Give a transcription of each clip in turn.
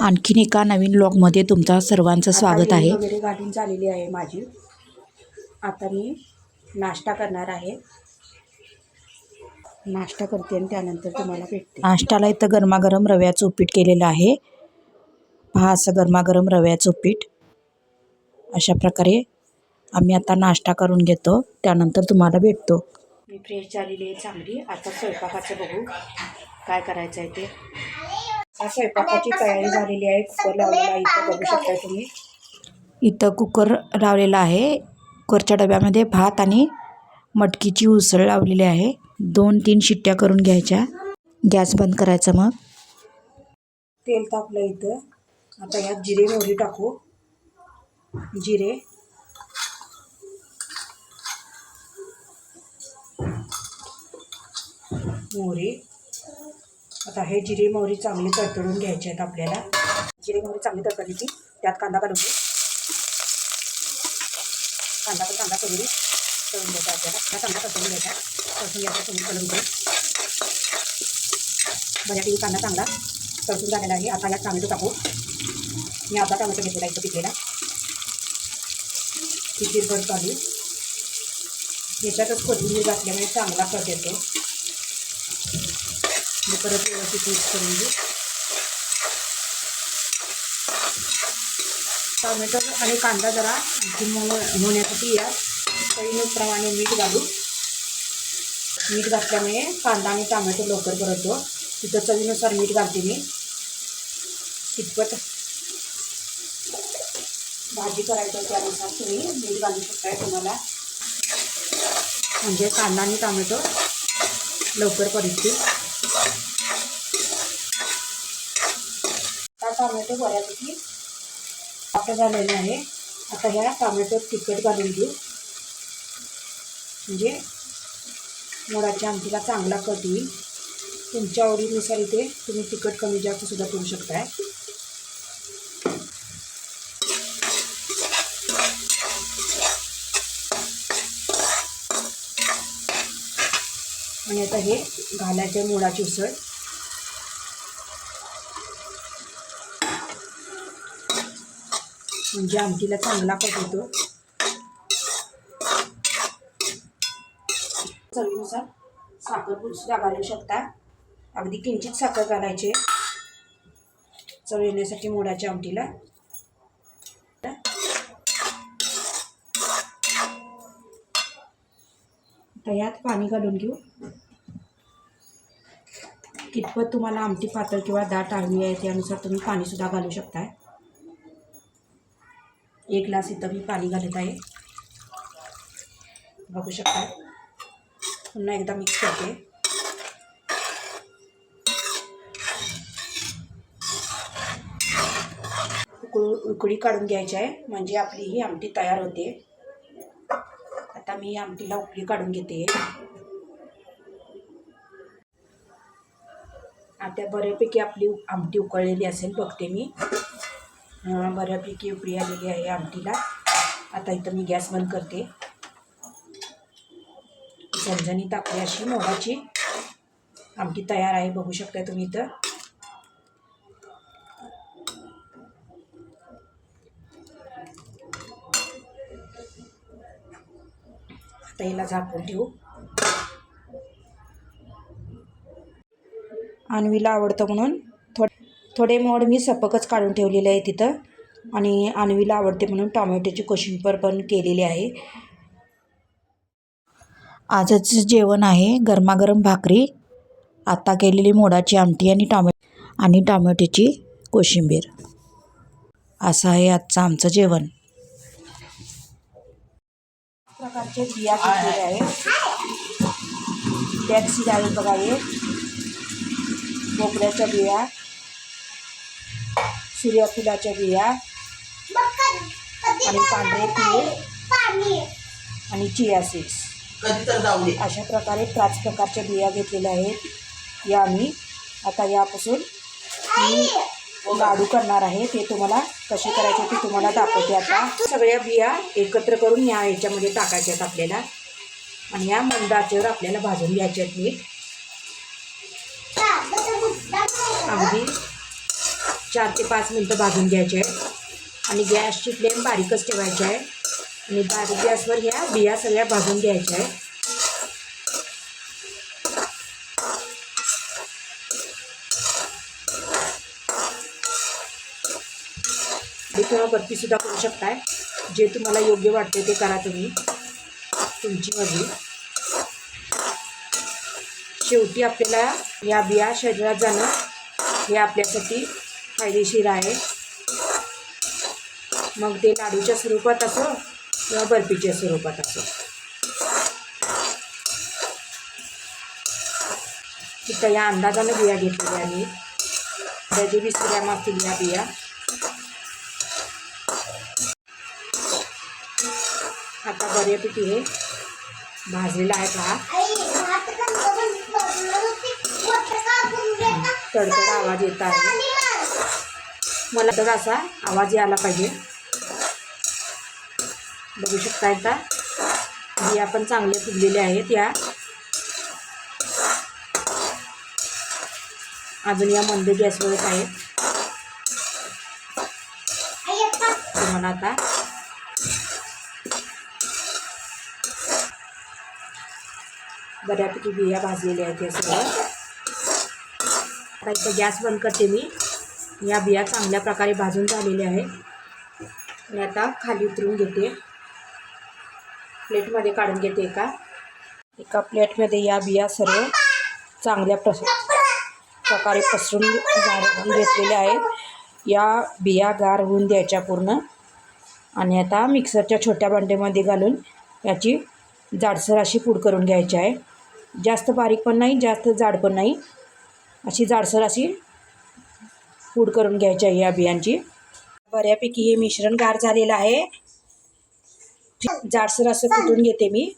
आणखीन एका नवीन ब्लॉगमध्ये तुमचं सर्वांचं स्वागत आहे. वगैरे गाठून झालेली आहे माझी. आता मी नाश्ता करणार आहे. नाश्ता करते आणि त्यानंतर तुम्हाला भेटते. नाश्त्याला इथं गरमागरम रव्याचं उपीट केलेलं आहे. पहा असं गरमागरम रव्याचं उपीट अशा प्रकारे आम्ही आता नाश्ता करून घेतो त्यानंतर तुम्हाला भेटतो. मी फ्रेश झालेली आहे चांगली. आता स्वयंपाकाचं बघू. काय करायचं आहे ते स्वयंपाकाची तयारी झालेली आहे. कुकर लावलेला आहे. इथं बघू शकताय तुम्ही. इथं कुकर लावलेला आहे. कुकरच्या डब्यामध्ये भात आणि मटकीची उसळ लावलेली आहे. दोन तीन शिट्ट्या करून घ्यायच्या. गॅस बंद करायचा मग. तेल तापलं इथं. आता यात जिरे मोहरी टाकू. जिरे. मोहरी. आता हे जिरे मोहरी चांगली तडतडून घ्यायचे आहेत आपल्याला. जिरे मोहरी चांगली तडतडली की त्यात कांदा घालून घेऊ कांदा पण कांदा करून तळून घ्यायचा आपल्याला. हा कांदा तडतडून घ्यायचा. तळसून घ्यायचा तुम्ही कलर करून बऱ्यापैकी कांदा चांगला तळसून झालेला आहे. आता यात टोमॅटो टाकू. मी अर्धा टोमॅटो घेतलेला इथं पिकलेला ती चिरभर चालू याच्यातच कोथिंबीर घातल्यामुळे चांगला कट येतो. परत व्यवस्थित मिक्स करून घेऊ. टोमॅटो आणि कांदा जरा होण्यासाठी यात चवीनुप्रमाणे मीठ घालू. मीठ घातल्यामुळे कांदा आणि टोमॅटो लवकर परततो. तिथं चवीनुसार मीठ घालते मी. कितपत भाजी करायचं आहे त्यानुसार तुम्ही मीठ घालू शकताय तुम्हाला. म्हणजे कांदा आणि टोमॅटो लवकर परततील आता टोमॅटो बऱ्यापैकी आता झालेलं आहे. आता ह्या टोमॅटो तिखट घालून घेऊ. म्हणजे मोडाच्या आमटीला चांगला कट येईल. तुमच्या आवडीनुसार इथे तुम्ही तिखट कमी जास्त सुद्धा करू शकताय. आणि आता हे घालायचे मुळाची उसळ. म्हणजे आमटीला चांगला कट होतो चवीनुसार साखर सुद्धा घालू शकता. अगदी किंचित साखर घालायचे. चव येण्यासाठी मोडाच्या आमटीला. यात पाणी घालून घेऊ. कितपत तुम्हाला आमटी पातळ किंवा दाट हवी आहे त्यानुसार तुम्ही पाणीसुद्धा घालू शकताय. एक ग्लास इथं मी पाणी घालत आहे. बघू शकता. पुन्हा एकदा मिक्स करते. उकळू उकळी काढून घ्यायची आहे. म्हणजे आपली ही आमटी तयार होते. आता मी आमटीला उकळी काढून घेते. आता बऱ्यापैकी आपली आमटी उकळलेली असेल बघते मी. बऱ्यापैकी उकळी आलेली आहे आमटीला. आता इथं मी गॅस बंद करते. झणझणी तापली अशी मोडाची आमटी तयार आहे. बघू शकता तुम्ही इथं. आता हिला झाकून ठेवू. अन्वीला आवडतं म्हणून थोडे मोड मी सपकच काढून ठेवलेले आहे तिथं. आणि आणवीला आवडते म्हणून टॉमॅटोची कोशिंबर पण केलेली आहे. आजचं जेवण आहे गरमागरम भाकरी आत्ता केलेली मोडाची आमटी आणि टॉमॅ आणि टॉमॅटोची कोशिंबीर. असं आहे आजचं आमचं जेवण. प्रकारचे बिया घेतलेले आहेत टॅक्सी आहेत बघा हे. भोपळ्याच्या बिया. सूर्यफुलाच्या बिया आणि पांढरे तीळ आणि चिया सीड्स. अशा प्रकारे पाच प्रकारच्या बिया घेतलेल्या आहेत. या मी आता यापासून मी लाडू करणार आहे. ते तुम्हाला कसे करायचे ते तुम्हाला दाखवते आता. सगळ्या बिया एकत्र करून या ह्याच्यामध्ये टाकायच्या आहेत आपल्याला. आणि या मंद आचेवर आपल्याला भाजून घ्यायच्या आहेत मीठ. अगदी चार ते पाच मिनटं भाजून घ्यायचे आहे आणि गॅसची फ्लेम बारीकच ठेवायची आहे. आणि बारीक गॅसवर ह्या बिया सगळ्या भाजून घ्यायच्या आहे हे किंवा बर्फीसुद्धा करू शकताय. जे तुम्हाला योग्य वाटते ते करा तुम्ही. तुमची मर्जी. शेवटी आपल्याला या बिया शरीरात जाणं हे आपल्यासाठी फायदेशीर आहे. मग ते लाडूच्या स्वरूपात असो किंवा बर्फीच्या स्वरूपात असो. इथं या अंदाजानं बिया घेतलेल्या आम्ही त्याची वीस ग्रॅम असतील या बिया. आता बऱ्यापैकी हे भाजलेलं आहे पहा. तडतड आवाज येत आहे. मला तर असा आवाज यायला पाहिजे. बघू शकता एकदा. बिया पण चांगले फुगलेले आहेत या. अजून या मंद गॅसवरच आहेत. तुम्हाला आता बऱ्यापैकी बिया भाजलेल्या आहेत या सगळ्या. आता इथं गॅस बंद करते मी. या बिया चांगल्या प्रकारे भाजून झालेल्या आहेत. मी आता खाली उतरून घेते. प्लेटमध्ये काढून घेते एका. एका प्लेटमध्ये या बिया सर्व चांगल्या प्रस प्रकारे पसरून झाडून घेतलेल्या आहेत. या बिया गार होऊन द्यायच्या पूर्ण. आणि आता मिक्सरच्या छोट्या भांड्यामध्ये घालून याची जाडसर अशी पूड करून घ्यायची आहे. जास्त बारीक पण नाही जास्त जाड पण नाही. अशी जाडसर अशी पूड करून घ्यायची आहे या बियांची. बऱ्यापैकी हे मिश्रण गार झालेलं आहे. जाडसर असं कुटून घेते मी.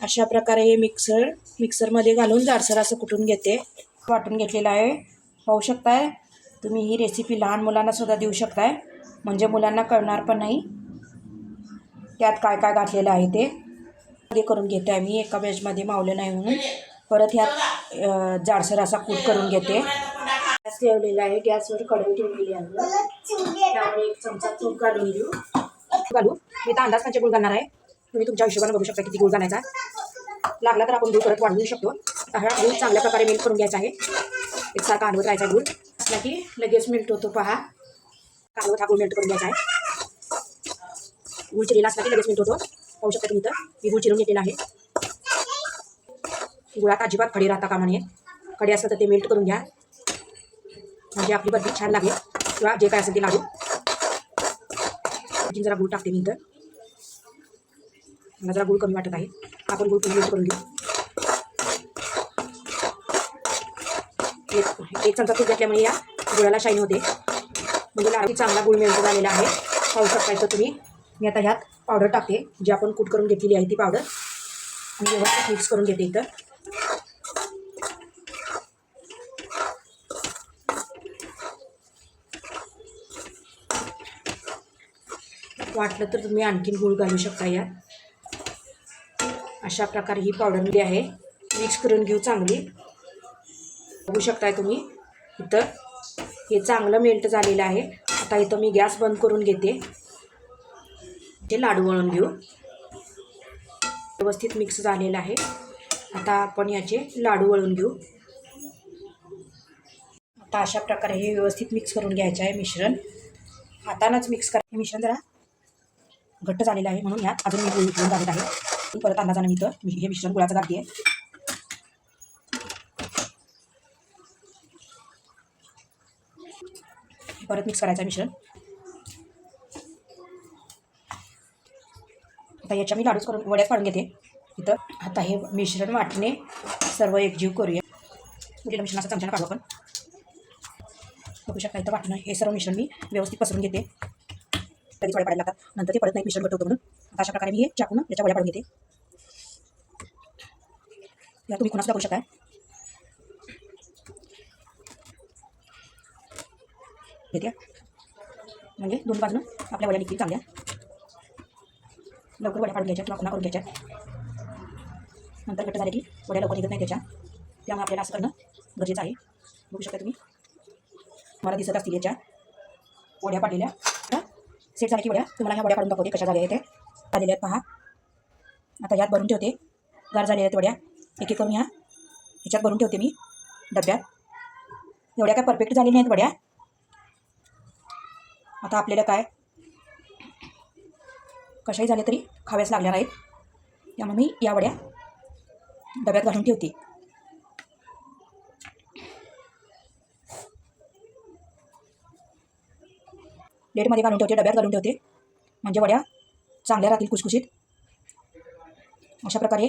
अशा प्रकारे हे मिक्सर मिक्सरमध्ये घालून जाडसर असं कुटून घेते. वाटून घेतलेलं आहे. पाहू शकताय? तुम्ही ही रेसिपी लहान मुलांना सुद्धा देऊ शकताय. म्हणजे मुलांना कळणार पण नाही. त्यात काय काय घातलेलं आहे ते. हे करून घेते आहे मी एका वेजमध्ये मावलं नाही म्हणून. परत ह्यात जाडसर असा कूट करून घेते. गॅस ठेवलेला आहे. गॅसवर कढई ठेवलेली आहे. त्यामुळे एक चमचा तूप घालून घेऊ. घालू. मी तर अंदाज त्यांचे गुळ घालणार आहे. तुम्ही तुमच्या हिशोबाने बघू शकता किती गुळ घालायचा लागला तर आपण गुळ परत वाढवू शकतो. हा गुळ चांगल्या प्रकारे मेल्ट करून घ्यायचा आहे. एकसारखा हलवत राहायचा गुळ. असला की लगेच मेल्ट होतो पहा. कालवत हा गुळ मेल्ट करून घ्यायचा आहे. गुळ चिरलेला असला की लगेच मिल्ट होतो. पाहू शकता तुम्ही तर. मी गुळ चिरून घेतलेला आहे. गुळात अजिबात खडी राहता कामा नये. खडी असलं तर ते मेल्ट करून घ्या. म्हणजे आपली बर्फी छान लागेल. किंवा जे काय असेल ते लागेल. जरा गुळ टाकते मी इथं. मला जरा गुळ कमी वाटत आहे. आपण गुळ यूज करून घेऊ. एक एक चमचा तूप घातल्यामुळे या गुळाला शाईन होते. म्हणजे लाडू चांगला गुळ मिळतो झालेला आहे. पाहू शकता इथं तुम्ही. मी आता ह्यात पावडर टाकते. जी आपण कूट करून घेतलेली आहे ती पावडर आणि व्यवस्थित मिक्स करून घेते इथं. वाटलं तर तुम्ही आणखीन गूळ घालू शकता यात. अशा प्रकारे ही पावडर आहे. मिक्स करून घेऊ चांगली. बघू शकताय तुम्ही इथं. हे चांगलं मेल्ट झालेलं आहे. आता इथं मी गॅस बंद करून घेते. ते लाडू वळून घेऊ. व्यवस्थित मिक्स झालेलं आहे. आता आपण याचे लाडू वळून घेऊ. आता अशा प्रकारे हे व्यवस्थित मिक्स करून घ्यायचं आहे मिश्रण. हातानंच मिक्स करा हे मिश्रण जरा घट्ट झालेलं आहे म्हणून यात अजून मी गुळ उकळून घालत आहे. परत अंदाजानं मी इथं मी हे मिश्रण गुळाचं घालते आहे परत मिक्स करायचं आहे मिश्रण. आता याच्या मी लाडूच करून वड्याच पाडून घेते. इथं आता हे मिश्रण वाटणे सर्व एकजीव करूया. उरलेलं मिश्रण असं चमच्यानं काढू आपण. बघू शकता इथं वाटणं हे सर्व मिश्रण मी व्यवस्थित पसरून घेते. कधी थोडे पडायला लागतात. नंतर ते पडत नाही मिश्रण घट्ट होतं म्हणून. आता अशा प्रकारे मी हे चाकून याच्या वड्या पाडून घेते. या तुम्ही कोणासुद्धा करू शकता घेत्या. म्हणजे दोन बाजूनं आपल्या वड्या निघतील चांगल्या. लवकर वड्या पाडून घ्यायच्या किंवा खुणा करून घ्यायच्या. नंतर घट्ट झाले की वड्या लवकर निघत नाही त्याच्या. त्यामुळे आपल्याला असं करणं गरजेचं आहे. बघू शकता तुम्ही. मला दिसत असतील याच्या वड्या पाडलेल्या. सेट झाले की वड्या तुम्हाला ह्या वड्या काढून दाखवते कशा झाल्या आहेत त्या. आहेत पहा. आता यात भरून ठेवते. गार झालेल्या आहेत वड्या. एक एक करून ह्या. ह्याच्यात भरून ठेवते मी डब्यात. एवढ्या काय परफेक्ट झालेल्या नाहीत वड्या. आता आपल्याला काय? कशाही झाले तरी खाव्याच लागल्या नाहीत त्यामुळे मी या वड्या डब्यात घालून ठेवते. प्लेटमध्ये घालून ठेवते डब्यात घालून ठेवते. म्हणजे वड्या चांगल्या राहतील कुसकुशीत अशा प्रकारे